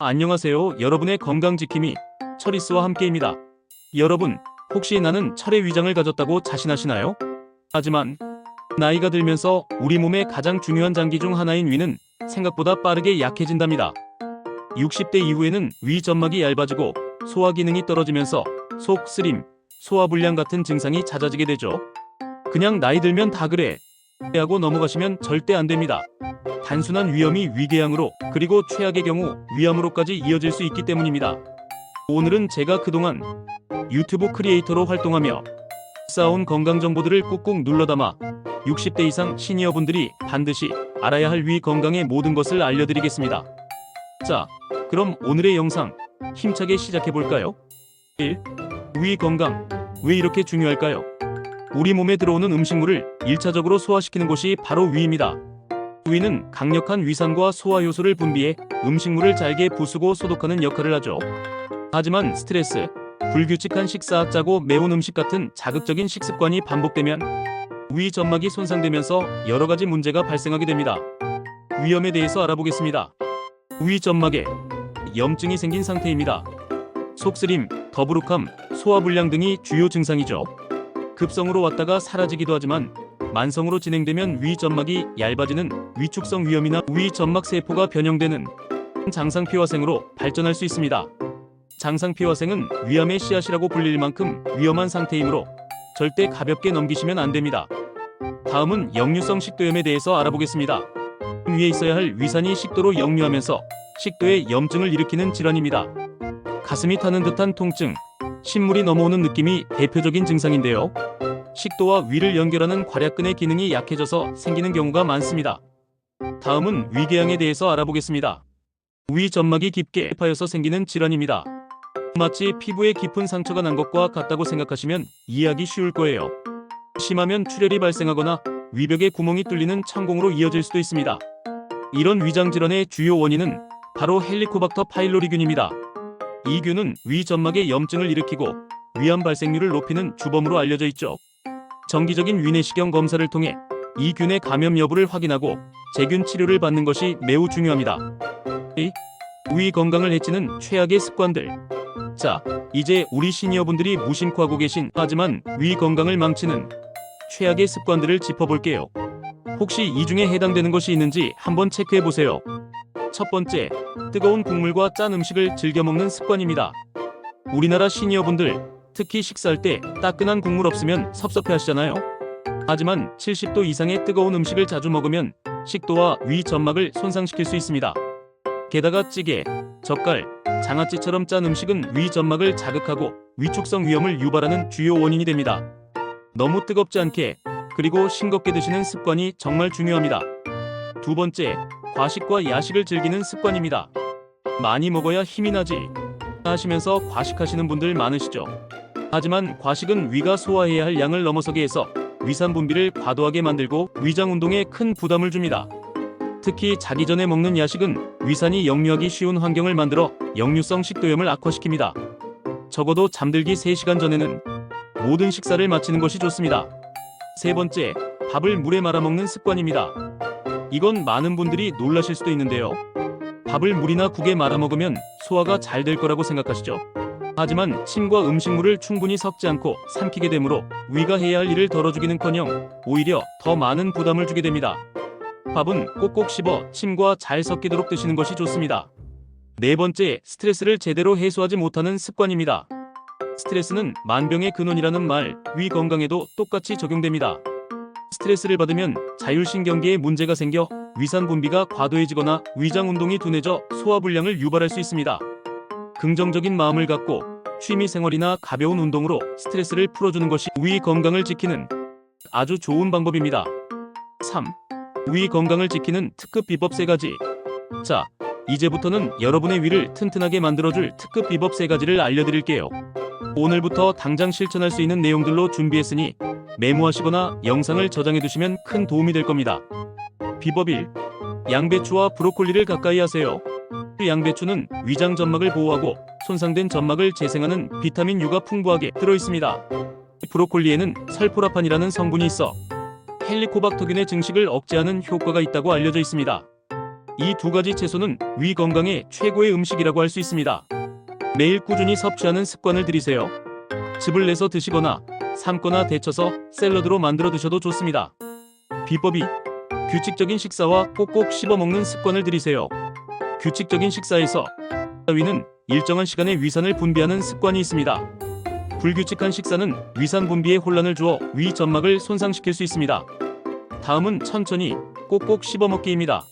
안녕하세요. 여러분의 건강 지킴이 철이스와 함께입니다. 여러분, 혹시 나는 철의 위장을 가졌다고 자신하시나요? 하지만 나이가 들면서 우리 몸의 가장 중요한 장기 중 하나인 위는 생각보다 빠르게 약해진답니다. 60대 이후에는 위 점막이 얇아지고 소화 기능이 떨어지면서 속 쓰림, 소화 불량 같은 증상이 잦아지게 되죠. 그냥 나이 들면 다 그래. 하고 넘어가시면 절대 안 됩니다. 단순한 위험이 위궤양으로 그리고 최악의 경우 위암으로까지 이어질 수 있기 때문입니다. 오늘은 제가 그동안 유튜브 크리에이터로 활동하며 쌓아온 건강 정보들을 꾹꾹 눌러담아 60대 이상 시니어분들이 반드시 알아야 할 위 건강의 모든 것을 알려드리겠습니다. 자, 그럼 오늘의 영상 힘차게 시작해 볼까요? 1. 위 건강. 왜 이렇게 중요할까요? 우리 몸에 들어오는 음식물을 1차적으로 소화시키는 곳이 바로 위입니다. 위는 강력한 위산과 소화 효소를 분비해 음식물을 잘게 부수고 소독하는 역할을 하죠. 하지만 스트레스, 불규칙한 식사, 짜고 매운 음식 같은 자극적인 식습관이 반복되면 위 점막이 손상되면서 여러 가지 문제가 발생하게 됩니다. 위염에 대해서 알아보겠습니다. 위 점막에 염증이 생긴 상태입니다. 속쓰림, 더부룩함, 소화불량 등이 주요 증상이죠. 급성으로 왔다가 사라지기도 하지만 만성으로 진행되면 위 점막이 얇아지는 위축성 위염이나 위 점막 세포가 변형되는 장상피화생으로 발전할 수 있습니다. 장상피화생은 위암의 씨앗이라고 불릴 만큼 위험한 상태이므로 절대 가볍게 넘기시면 안 됩니다. 다음은 역류성 식도염에 대해서 알아보겠습니다. 위에 있어야 할 위산이 식도로 역류하면서 식도에 염증을 일으키는 질환입니다. 가슴이 타는 듯한 통증, 신물이 넘어오는 느낌이 대표적인 증상인데요. 식도와 위를 연결하는 괄약근의 기능이 약해져서 생기는 경우가 많습니다. 다음은 위궤양에 대해서 알아보겠습니다. 위 점막이 깊게 파여서 생기는 질환입니다. 마치 피부에 깊은 상처가 난 것과 같다고 생각하시면 이해하기 쉬울 거예요. 심하면 출혈이 발생하거나 위벽에 구멍이 뚫리는 창공으로 이어질 수도 있습니다. 이런 위장 질환의 주요 원인은 바로 헬리코박터 파일로리균입니다. 이 균은 위 점막에 염증을 일으키고 위암 발생률을 높이는 주범으로 알려져 있죠. 정기적인 위내시경 검사를 통해 이 균의 감염 여부를 확인하고 제균 치료를 받는 것이 매우 중요합니다. 이위 건강을 해치는 최악의 습관들. 자, 이제 우리 시니어분들이 무심코 하고 계신 하지만 위 건강을 망치는 최악의 습관들을 짚어볼게요. 혹시 이 중에 해당되는 것이 있는지 한번 체크해 보세요. 첫 번째, 뜨거운 국물과 짠 음식을 즐겨 먹는 습관입니다. 우리나라 시니어분들 특히 식사할 때 따끈한 국물 없으면 섭섭해 하시잖아요. 하지만 70도 이상의 뜨거운 음식을 자주 먹으면 식도와 위 점막을 손상시킬 수 있습니다. 게다가 찌개, 젓갈, 장아찌처럼 짠 음식은 위 점막을 자극하고 위축성 위염을 유발하는 주요 원인이 됩니다. 너무 뜨겁지 않게 그리고 싱겁게 드시는 습관이 정말 중요합니다. 두 번째, 과식과 야식을 즐기는 습관입니다. 많이 먹어야 힘이 나지 하시면서 과식하시는 분들 많으시죠. 하지만 과식은 위가 소화해야 할 양을 넘어서게 해서 위산 분비를 과도하게 만들고 위장 운동에 큰 부담을 줍니다. 특히 자기 전에 먹는 야식은 위산이 역류하기 쉬운 환경을 만들어 역류성 식도염을 악화시킵니다. 적어도 잠들기 3시간 전에는 모든 식사를 마치는 것이 좋습니다. 세 번째, 밥을 물에 말아 먹는 습관입니다. 이건 많은 분들이 놀라실 수도 있는데요. 밥을 물이나 국에 말아 먹으면 소화가 잘 될 거라고 생각하시죠. 하지만 침과 음식물을 충분히 섞지 않고 삼키게 되므로 위가 해야 할 일을 덜어주기는커녕 오히려 더 많은 부담을 주게 됩니다. 밥은 꼭꼭 씹어 침과 잘 섞이도록 드시는 것이 좋습니다. 네 번째, 스트레스를 제대로 해소하지 못하는 습관입니다. 스트레스는 만병의 근원이라는 말, 위 건강에도 똑같이 적용됩니다. 스트레스를 받으면 자율신경계에 문제가 생겨 위산 분비가 과도해지거나 위장 운동이 둔해져 소화불량을 유발할 수 있습니다. 긍정적인 마음을 갖고 취미 생활이나 가벼운 운동으로 스트레스를 풀어주는 것이 위 건강을 지키는 아주 좋은 방법입니다. 3. 위 건강을 지키는 특급 비법 3가지. 자, 이제부터는 여러분의 위를 튼튼하게 만들어줄 특급 비법 3가지를 알려드릴게요. 오늘부터 당장 실천할 수 있는 내용들로 준비했으니 메모하시거나 영상을 저장해 두시면 큰 도움이 될 겁니다. 비법 1. 양배추와 브로콜리를 가까이 하세요. 양배추는 위장 점막을 보호하고 손상된 점막을 재생하는 비타민 U가 풍부하게 들어 있습니다. 브로콜리에는 설포라판이라는 성분이 있어 헬리코박터균의 증식을 억제하는 효과가 있다고 알려져 있습니다. 이 두 가지 채소는 위 건강에 최고의 음식이라고 할 수 있습니다. 매일 꾸준히 섭취하는 습관을 들이세요. 즙을 내서 드시거나 삶거나 데쳐서 샐러드로 만들어 드셔도 좋습니다. 비법이 규칙적인 식사와 꼭꼭 씹어 먹는 습관을 들이세요. 규칙적인 식사에서 위는 일정한 시간에 위산을 분비하는 습관이 있습니다. 불규칙한 식사는 위산 분비에 혼란을 주어 위 점막을 손상시킬 수 있습니다. 다음은 천천히 꼭꼭 씹어 먹기입니다.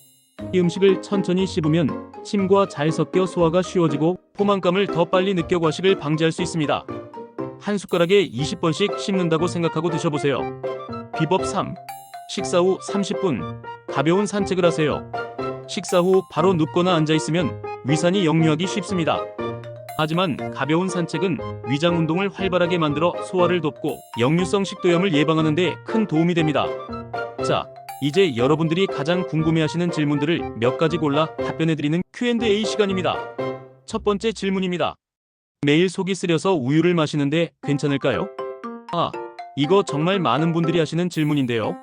이 음식을 천천히 씹으면 침과 잘 섞여 소화가 쉬워지고 포만감을 더 빨리 느껴 과식을 방지할 수 있습니다. 한 숟가락에 20번씩 씹는다고 생각하고 드셔보세요. 비법 3. 식사 후 30분 가벼운 산책을 하세요. 식사 후 바로 눕거나 앉아 있으면 위산이 역류하기 쉽습니다. 하지만 가벼운 산책은 위장 운동을 활발하게 만들어 소화를 돕고 역류성 식도염을 예방하는 데 큰 도움이 됩니다. 자, 이제 여러분들이 가장 궁금해하시는 질문들을 몇 가지 골라 답변해드리는 Q&A 시간입니다. 첫 번째 질문입니다. 매일 속이 쓰려서 우유를 마시는데 괜찮을까요? 아, 이거 정말 많은 분들이 하시는 질문인데요.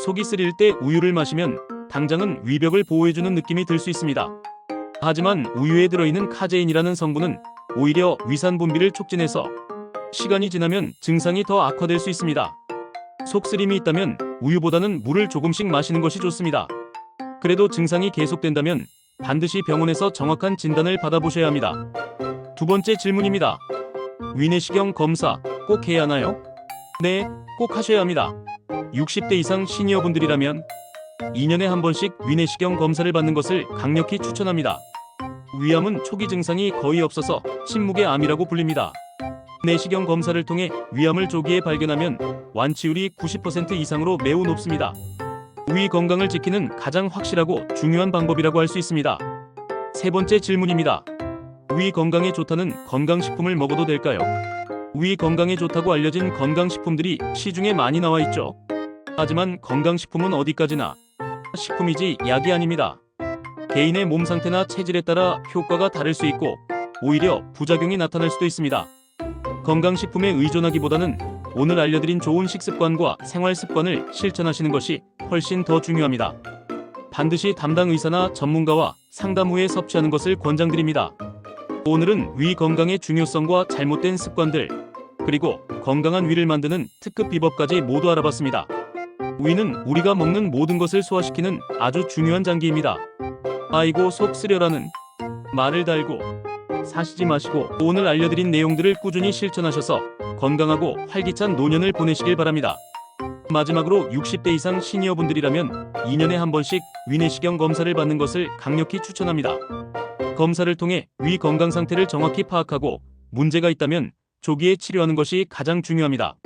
속이 쓰릴 때 우유를 마시면 당장은 위벽을 보호해주는 느낌이 들 수 있습니다. 하지만 우유에 들어있는 카제인이라는 성분은 오히려 위산 분비를 촉진해서 시간이 지나면 증상이 더 악화될 수 있습니다. 속쓰림이 있다면 우유보다는 물을 조금씩 마시는 것이 좋습니다. 그래도 증상이 계속된다면 반드시 병원에서 정확한 진단을 받아보셔야 합니다. 두 번째 질문입니다. 위내시경 검사 꼭 해야 하나요? 네, 꼭 하셔야 합니다. 60대 이상 시니어분들이라면 2년에 한 번씩 위내시경 검사를 받는 것을 강력히 추천합니다. 위암은 초기 증상이 거의 없어서 침묵의 암이라고 불립니다. 내시경 검사를 통해 위암을 조기에 발견하면 완치율이 90% 이상으로 매우 높습니다. 위 건강을 지키는 가장 확실하고 중요한 방법이라고 할 수 있습니다. 세 번째 질문입니다. 위 건강에 좋다는 건강식품을 먹어도 될까요? 위 건강에 좋다고 알려진 건강식품들이 시중에 많이 나와 있죠. 하지만 건강식품은 어디까지나 식품이지 약이 아닙니다. 개인의 몸 상태나 체질에 따라 효과가 다를 수 있고 오히려 부작용이 나타날 수도 있습니다. 건강식품에 의존하기보다는 오늘 알려드린 좋은 식습관과 생활 습관을 실천하시는 것이 훨씬 더 중요합니다. 반드시 담당 의사나 전문가와 상담 후에 섭취하는 것을 권장드립니다. 오늘은 위 건강의 중요성과 잘못된 습관들, 그리고 건강한 위를 만드는 특급 비법까지 모두 알아봤습니다. 위는 우리가 먹는 모든 것을 소화시키는 아주 중요한 장기입니다. 아이고 속 쓰려라는 말을 달고 사시지 마시고 오늘 알려드린 내용들을 꾸준히 실천하셔서 건강하고 활기찬 노년을 보내시길 바랍니다. 마지막으로 60대 이상 시니어분들이라면 2년에 한 번씩 위내시경 검사를 받는 것을 강력히 추천합니다. 검사를 통해 위 건강 상태를 정확히 파악하고 문제가 있다면 조기에 치료하는 것이 가장 중요합니다.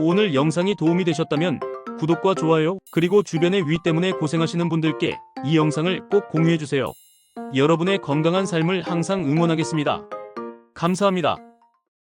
오늘 영상이 도움이 되셨다면 구독과 좋아요 그리고 주변의 위 때문에 고생하시는 분들께 이 영상을 꼭 공유해주세요. 여러분의 건강한 삶을 항상 응원하겠습니다. 감사합니다.